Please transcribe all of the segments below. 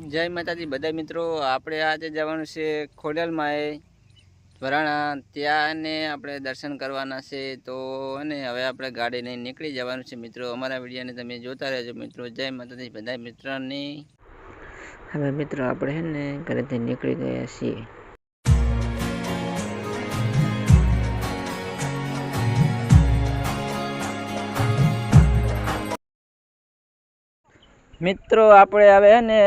જય માતાજી. બધા મિત્રો, આપણે આજે જવાનું છે ખોડલમાં એ વરાણા. ત્યાં ને આપણે દર્શન કરવાના છે. તો અને હવે આપણે ગાડી લઈને નીકળી જવાનું છે મિત્રો. અમારા વિડીયોને તમે જોતા રહેજો મિત્રો. જય માતાજી. બધા મિત્રોની. હવે મિત્રો આપણે છે ને ઘરેથી નીકળી ગયા છીએ. મિત્રો આપણે હવે ને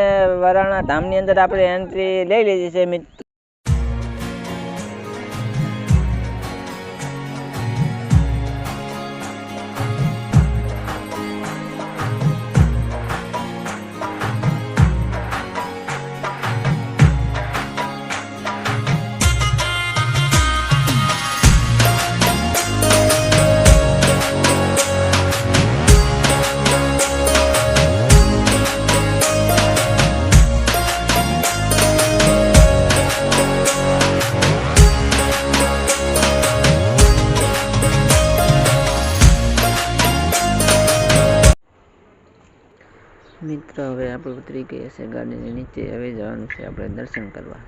વરાણા ધામની અંદર આપણે એન્ટ્રી લઈ લીધી છે મિત્રો મિત્રો, હવે આપણે ઉતરી ગયા છે ગાડીની નીચે. હવે જવાનું છે આપણે દર્શન કરવા.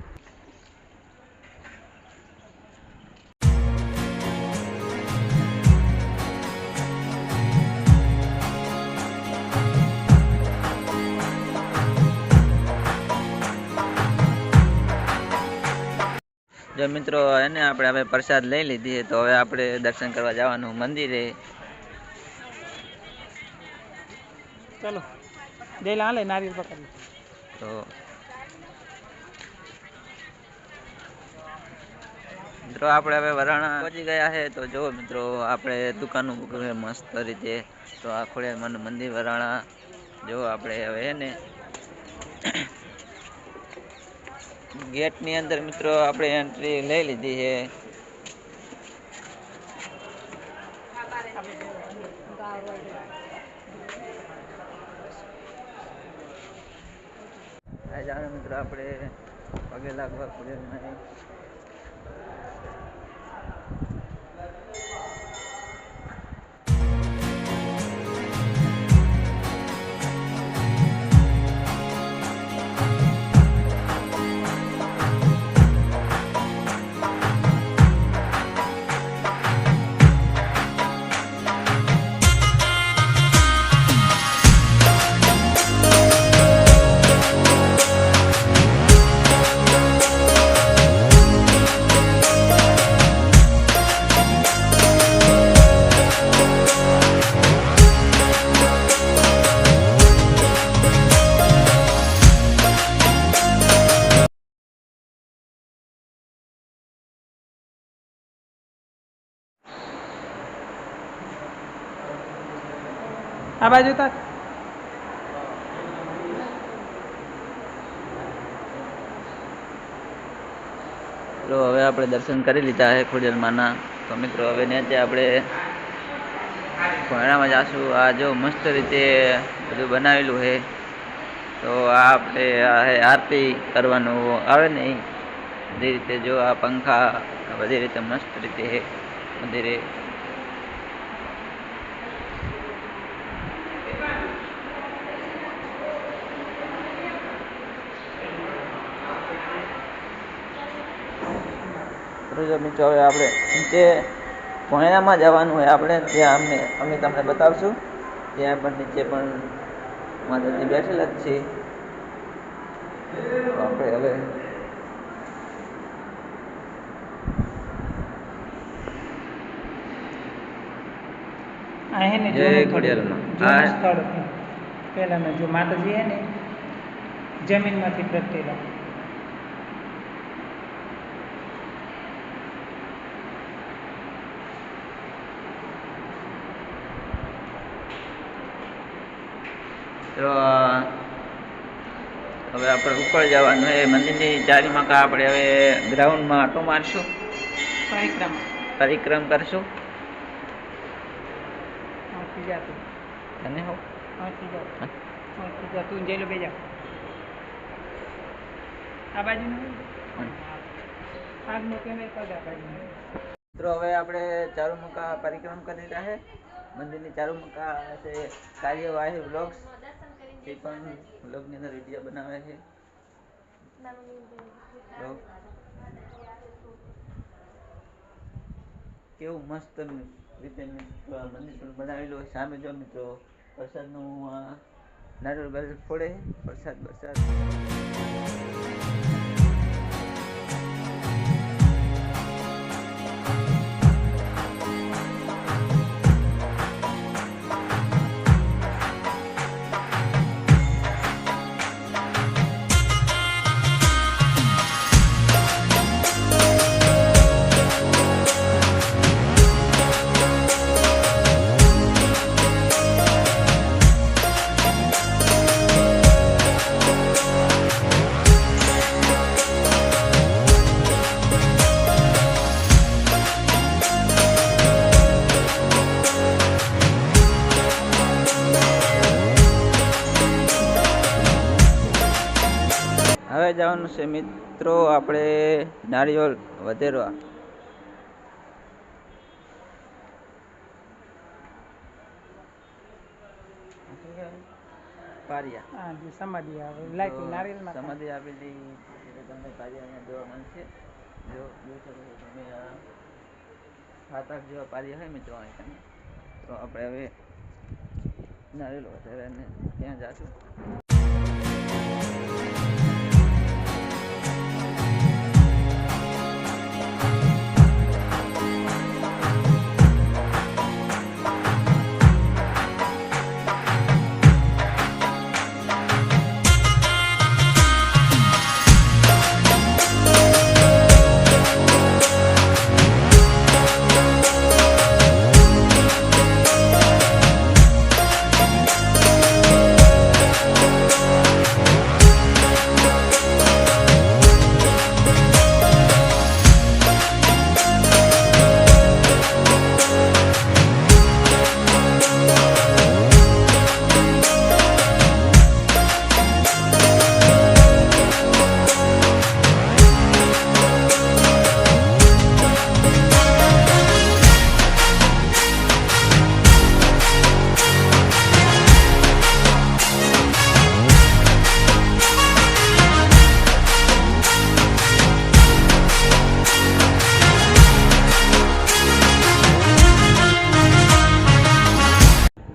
જો મિત્રો, એને આપણે હવે પ્રસાદ લઈ લીધી તો હવે આપણે દર્શન કરવા જવાનું. મંદિરે. ચલો. જઈ લે નારિયેળ પકડી. તો મિત્રો, આપણે હવે વરાણા પહોંચી ગયા છે. તો જો મિત્રો, આપણે દુકાનો મસ્ત રીતે. તો આ મન મંદિર વરાણા. જો આપણે હવે ને ગેટની અંદર મિત્રો, આપણે એન્ટ્રી લઈ લીધી છે આ જાણે મિત્રો આપણે પગે લાગવા ખોડિયારમાં આ બાજુ તાર. મિત્રો હવે આપણે દર્શન કરી લીધા છે ખોડિયારમાંના તો મિત્રો હવે નેચે આપણે ભણામાં જાશું. આ જો મસ્ત રીતે બધું બનાવેલું છે તો આ આપણે આરતી કરવાનું આવે ને બધી રીતે જો આ પંખા બધી રીતે મસ્ત રીતે છે તો મિત્રો હવે આપણે નીચે ભોયણામાં જવાનું હોય આપણે ત્યાં અમને અમે તમને બતાવશું ત્યાં પણ નીચે પણ માતાજી બેઠેલા જ છે આપણે હવે આ હે ને જય જૂનું ખોડિયારમાં. જૂનું આ- સ્થળ છે. પહેલાના જો માતાજી હે ને જમીનમાંથી પ્રગટેલા તો હવે આપણે ઉપર જવાનું એ મંદિરની ચારીમાં કા આપણે હવે ગ્રાઉન્ડમાં આટો મારશું? પરિક્રમ. પરિક્રમ કરશું? અહીંથી જા તું અને હો. તું જઈ લો બે જા આ બાજુ આગનો કેમેરા પગ આ બાજુ મિત્રો હવે આપણે ચારુમુખા પરિક્રમ કરી રહ્યા છે મંદિરની ચારુમુખા કાર્યવાહી બ્લોગ્સ એ પણ વ્લોગની અંદર વીડિયો બનાવે છે? કેવું મસ્ત રીતે મંદિર બનાવેલું હોય. સામે જો મિત્રો, વરસાદનું નારિયેળ બાજુ ફોડે વરસાદ વરસાદ. છે મિત્રો આપણે નારિયેળ વધેરવા. સમાધિ આપેલી તમને પારિયા જોવા મળશે. જો જોઈ શકો છો તમે સાત આઠ જેવા પારિયા હોય મિત્રો અહીંયા તો આપણે હવે નારિયેળ વધારે ત્યાં જાશું.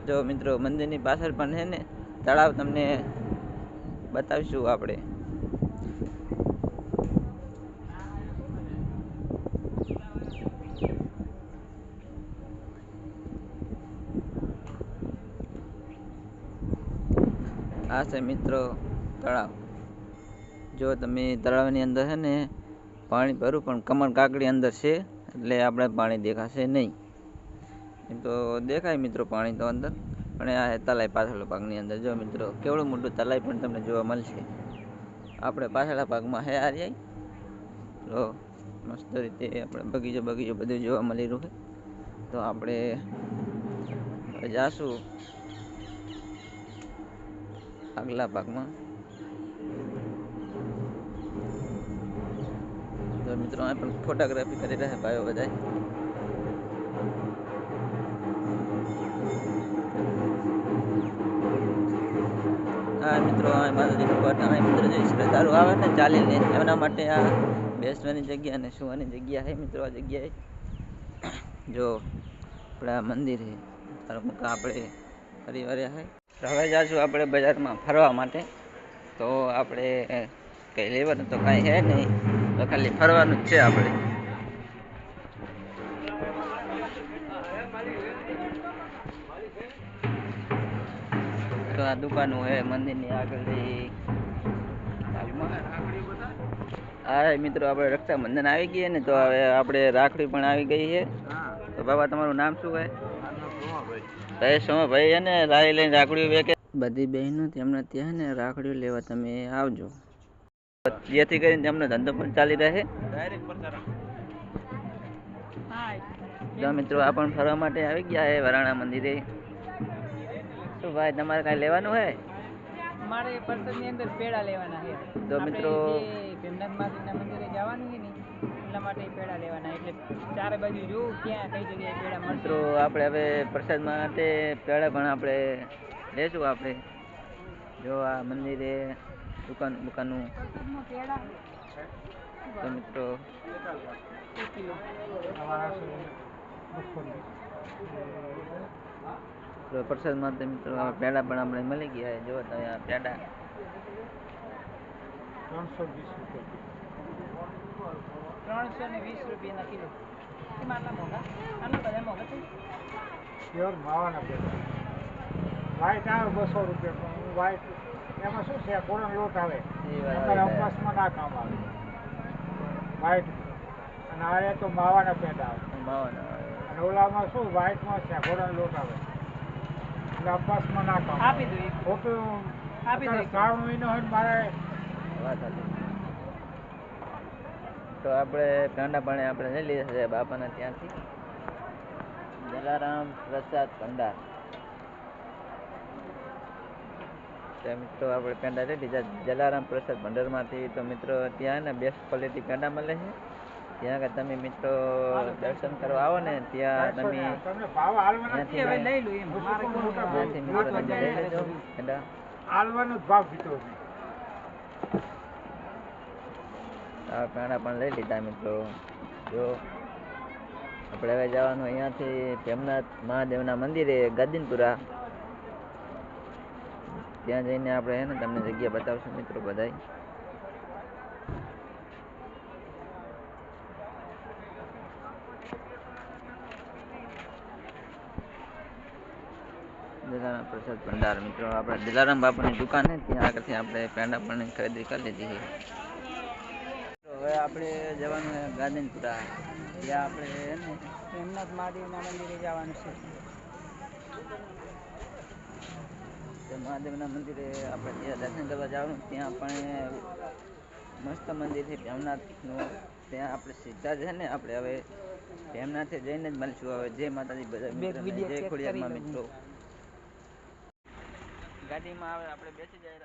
જો મિત્રો, મંદિરની પાછળ પણ છે ને, તળાવ તમને બતાવીશું આપણે. આ છે મિત્રો તળાવ. જો તમે તળાવની અંદર છે ને, પાણી ભરું પણ કમર કાકડી અંદર છે, એટલે આપણે પાણી દેખાશે નહીં. એમ તો દેખાય મિત્રો પાણી તો અંદર, પણ આ તલાઈ પાછળ ભાગની અંદર. જો મિત્રો, કેવડું મોટું તલાઈ પણ તમને જોવા મળશે. આપણે પાછળના ભાગમાં હે રહ્યા તો મસ્ત રીતે આપણે બગીચો બગીચો બધું જોવા મળી રહ્યું તો આપણે જાશું આગલા ભાગમાં તો મિત્રો પણ ફોટોગ્રાફી કરી રહ્યા ભાઈઓ બધા હા, મિત્રો, આ માતાજીનું પટ આ મિત્રો શ્રી શ્રદ્ધાળુ આવે ને, ચાલીને એમના માટે આ બેસવાની જગ્યા અને સુવાની જગ્યા છે, મિત્રો, આ જગ્યાએ. જો, આપણે મંદિર છે, તારો મુકા આપણે ફરી વર્યા છે. હવે જાશું આપણે બજારમાં ફરવા માટે. તો આપણે કંઈ લેવાનું તો કાંઈ છે નહીં, તો ખાલી ફરવાનું જ છે આપણે. તો દુકાનો હે મંદિરની ભાગમાં હા મિત્રો, આપણે રક્ષાબંધન આવી ગઈ ને, તો હવે આપણે રાખડી પણ આવી ગઈ છે. તો બાબા, તમારું નામ શું હોય? ભાઈ સોમાભાઈ ને લાવી લઈને રાખડી વેકે બધી બહેનો તેમના ત્યાં ને, રાખડીઓ લેવા તમે આવજો. જેથી કરીને તેમનો ધંધો પણ ચાલી રહે. જો મિત્રો, આ પણ ફરવા માટે આવી ગયા છે, વરાણા મંદિરે. શું ભાઈ તમારે કાંઈ લેવાનું હોય? મારે પરસદની અંદર પેડા લેવાના છે. તો મિત્રો ભીમનાથ માતાજીના મંદિરે જવાનું છે ને એટલા માટે પેડા લેવાના એટલે ચારે બાજુ જોઉં ક્યાં કઈ જગ્યાએ પેડા મળશે. મિત્રો આપણે હવે પ્રસાદ માટે પેડા પણ આપણે લેશું આપણે. જો આ મંદિરે દુકાન દુકાનનું તો મિત્રો તો પ્રસાદમાં તો મિત્રો પેડા પણ આપણે મળી ગયા જો તમે આ પેડા ત્રણસો વીસ રૂપિયા ત્રણસો ને વીસ રૂપિયાના કિલો. એમાં આટલા મોંઘા? આટલા બધા મોંઘા છે? પ્યોર માવાના પેટા વ્હાઈટ આવે બસો રૂપિયા પણ વ્હાઈટ એમાં શું છે? કોરણ લોટ આવે? અત્યારે આવે. ના કામ આવે. વ્હાઈટ અને આ તો માવાના પેટા આવે. માવાના અને ઓલામાં શું? વ્હાઈટમાં છે કોરણ લોટ આવે? એટલે અપવાસમાં ના કામ આપી દો ખોટું આપી દો શ્રાવણ મહિનો હોય મારે તો આપણે ઠંડા પાણી આપણે લઈ લીધા છે બાપાના ત્યાંથી. જલારામ પ્રસાદ ભંડાર. તો મિત્રો આપણે પેંડા લઈ લીધા. જલારામ પ્રસાદ ભંડારમાંથી તો મિત્રો ત્યાં ને બેસ્ટ ક્વોલિટી પેંડા મળે છે. ત્યાં આગળ તમે મિત્રો દર્શન કરવા આવો ને ત્યાં તમે કોણ ત્યાંથી મિત્રો તમે લઈ લેજો. પેંડા હાલવાનો ભાવ કીધો છે. આ પેંડા પણ લઈ લીધા મિત્રો. જો આપણે હવે જવાનું અહીંયાથી પ્રેમનાથ મહાદેવના મંદિરે ગાદીનપુરા. ત્યાં જઈને આપણે હે ને તમને જગ્યા બતાવશું મિત્રો બધાય. દિલારામ પ્રસાદ ભંડાર. મિત્રો આપણે દિલારામ બાપુની દુકાન છે ત્યાં આગળથી આપણે પેંડા પણ ખરીદી કરી લીધી છે. હવે આપણે જવાનું છે ગાંધીનપુરા. ત્યાં આપણે હેમનાથ મહાદેવના મંદિરે જવાનું છે. મહાદેવના મંદિરે આપણે ત્યાં દર્શન કરવા જવાનું. ત્યાં પણ મસ્ત મંદિર છે ભીમનાથનું ત્યાં આપણે સીધા છે ને આપણે હવે ભીમનાથે જઈને જ મળશું. હવે જય માતાજી બધા video જય ખોડિયારમાં મિત્રો. ગાડીમાં આવે આપણે બેસી જાય